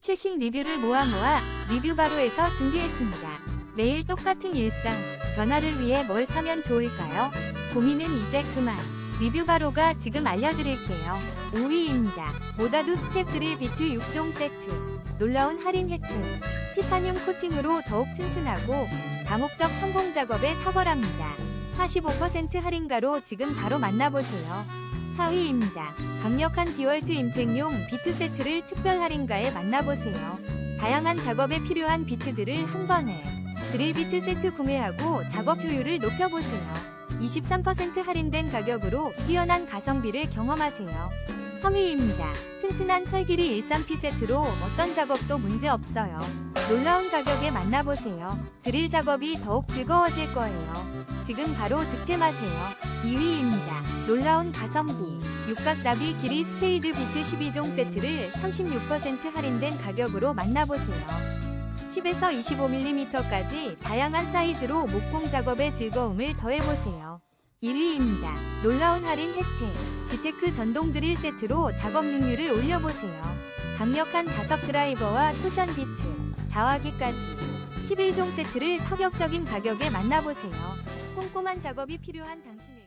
최신 리뷰를 모아 모아 리뷰 바로에서 준비했습니다. 매일 똑같은 일상, 변화를 위해 뭘 사면 좋을까요? 고민은 이제 그만. 리뷰 바로가 지금 알려드릴게요. 5위입니다. 모다두 스텝 드릴 비트 6종 세트. 놀라운 할인 혜택. 티타늄 코팅으로 더욱 튼튼하고 다목적 천공 작업에 탁월합니다. 45% 할인가로 지금 바로 만나보세요. 4위입니다. 강력한 디월트 임팩용 비트 세트를 특별 할인가에 만나보세요. 다양한 작업에 필요한 비트들을 한 번에 드릴 비트 세트 구매하고 작업 효율을 높여보세요. 23% 할인된 가격으로 뛰어난 가성비를 경험하세요. 3위입니다. 튼튼한 철길이 13P 세트로 어떤 작업도 문제 없어요. 놀라운 가격에 만나보세요. 드릴 작업이 더욱 즐거워질 거예요. 지금 바로 득템하세요. 2위입니다. 놀라운 가성비. 육각나비 길이 스페이드 비트 12종 세트를 36% 할인된 가격으로 만나보세요. 10에서 25mm까지 다양한 사이즈로 목공 작업의 즐거움을 더해보세요. 1위입니다. 놀라운 할인 혜택. 지테크 전동 드릴 세트로 작업 능률을 올려보세요. 강력한 자석 드라이버와 토션 비트, 자화기까지 11종 세트를 파격적인 가격에 만나보세요. 꼼꼼한 작업이 필요한 당신의